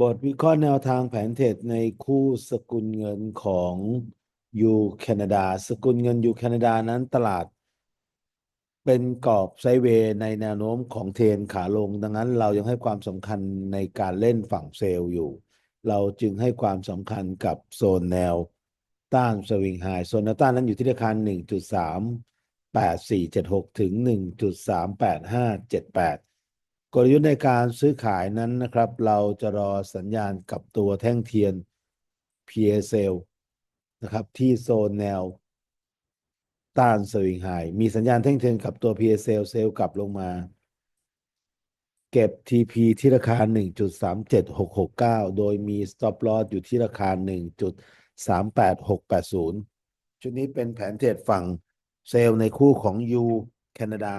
บทวิเคราะห์แนวทางแผนเทรดในคู่สกุลเงินของยูแคนาดา สกุลเงินยูแคนาดานั้นตลาด เป็นกรอบไซเวย์ในแนวโน้มของเทนขาลง ดังนั้นเรายังให้ความสำคัญในการเล่นฝั่งเซลล์อยู่ เราจึงให้ความสำคัญกับโซนแนวต้านสวิงไฮโซนแนวต้านนั้นอยู่ที่ราคา1.38476 ถึง 1.38578 กลยุทธ์ในการซื้อขายนั้นนะครับ เราจะรอสัญญาณกับตัวแท่งเทียน PSL นะครับที่โซนแนวต้านสวิงไฮมีสัญญาณแท่งเทียนกับตัว PSL เซลล์กลับลงมา เก็บ TP ที่ราคา 1.37669 โดยมี stop loss อยู่ที่ราคา 1.38680 ชุดนี้เป็นแผนเทรดฝั่งเซลในคู่ของ U แคนาดา